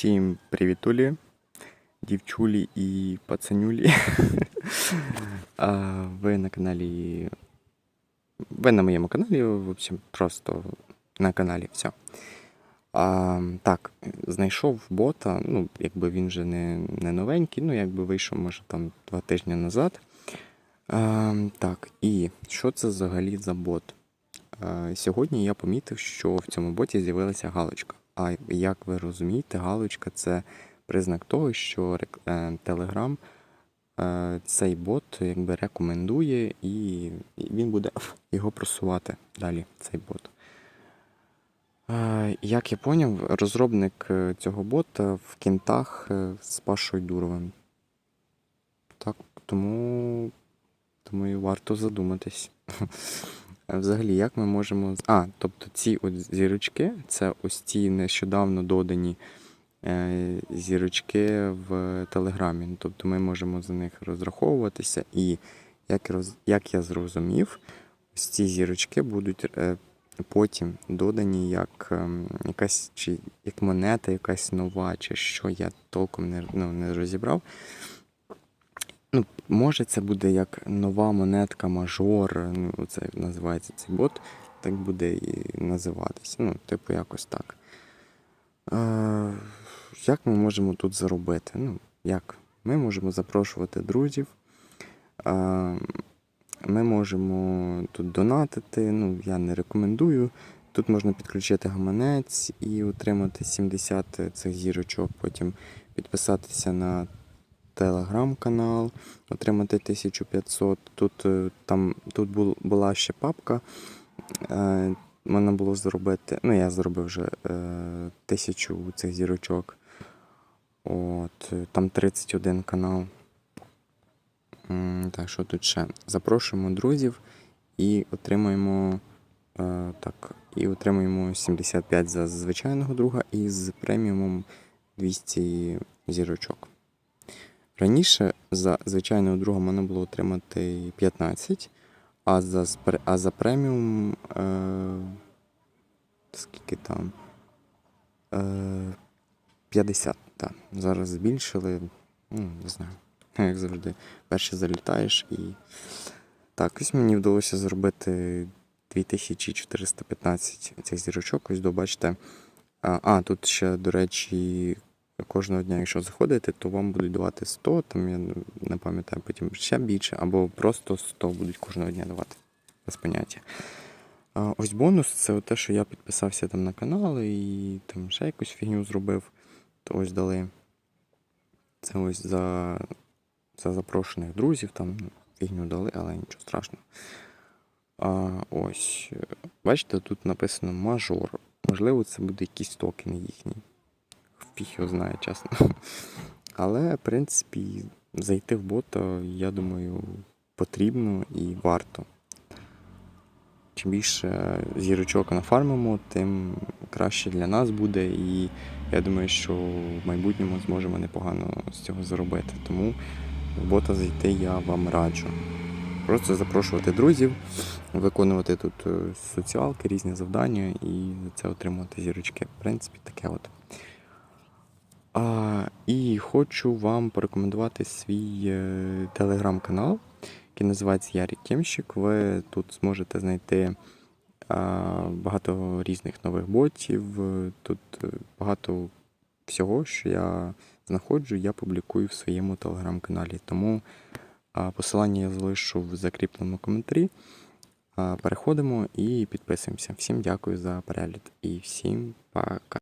Всім привітулі, дівчулі і пацанюлі. А, Ви на каналі. Ви на моєму каналі, в общем, просто на каналі все. А, так, знайшов бота, ну, якби він вже не, не новенький, ну, якби вийшов, може, там два тижні назад. А, так, і що це взагалі за бот? А, сьогодні я помітив, що в цьому боті з'явилася галочка. А як ви розумієте, галочка це признак того, що е, Telegram е, цей бот якби рекомендує і він буде його просувати далі, цей бот. Е, Як я поняв, розробник цього бота в кінтах з Пашою Дуровим. Так, тому, тому і варто задуматись. А Взагалі, як ми можемо. А, тобто ці от зірочки це ось ті нещодавно додані е, зірочки в Телеграмі. Ну, Тобто ми можемо за них розраховуватися. І як, роз... як я зрозумів, ось ці зірочки будуть е, потім додані як ем, якась чи як монета, якась нова, чи що я толком не, ну, не розібрав. Ну, може, це буде як нова монетка мажор, ну, це називається цей бот, так буде і називатися. Ну, типу, якось так. Е, як ми можемо тут заробити? Ну, як? Ми можемо запрошувати друзів. Е, ми можемо тут донатити. Ну, я не рекомендую. Тут можна підключити гаманець і отримати 70 цих зірочок, потім підписатися на телеграм-канал, отримати 1500. Тут, е, там, тут була ще папка. Е, Можна було зробити. Ну, я зробив вже е, тисячу цих зірочок. От, е, там 31 канал. Так, що тут ще? Запрошуємо друзів і отримуємо. Е, так, і отримуємо 75 за звичайного друга і з преміумом 200 зірочок. Раніше за звичайного друга можна було отримати 15, а за, а за преміум. Е, скільки там? Е, 50, так. Зараз збільшили. Ну, не знаю. Як завжди. Перше залітаєш і. Так, ось мені вдалося зробити 2415 цих зірочок. Ось добачите. А, а, тут ще, до речі, кожного дня, якщо заходите, то вам будуть давати 100, там я не пам'ятаю, потім ще більше, або просто 100 будуть кожного дня давати. Без поняття. А, ось бонус це те, що я підписався там на канал і там ще якусь фігню зробив, то ось дали. Це ось за, за запрошених друзів, там фігню дали, але нічого страшного. А, ось, бачите, тут написано мажор. Можливо, це буде якийсь токен їхній. Фіг його знає, чесно. Але, в принципі, зайти в бота, я думаю, потрібно і варто. Чим більше зірочок нафармимо, тим краще для нас буде. І я думаю, що в майбутньому зможемо непогано з цього заробити. Тому в бота зайти я вам раджу. Просто запрошувати друзів, виконувати тут е, соціалки, різні завдання і за це отримувати зірочки. В принципі, таке от. А, і хочу вам порекомендувати свій е, телеграм-канал, який називається Ярі Тємщик. Ви тут зможете знайти а, багато різних нових ботів. е, Тут е, багато всього, що я знаходжу, я публікую в своєму телеграм-каналі. Тому посилання я залишу в закріпленому коментарі. Переходимо і підписуємося. Всім дякую за перегляд і всім пока.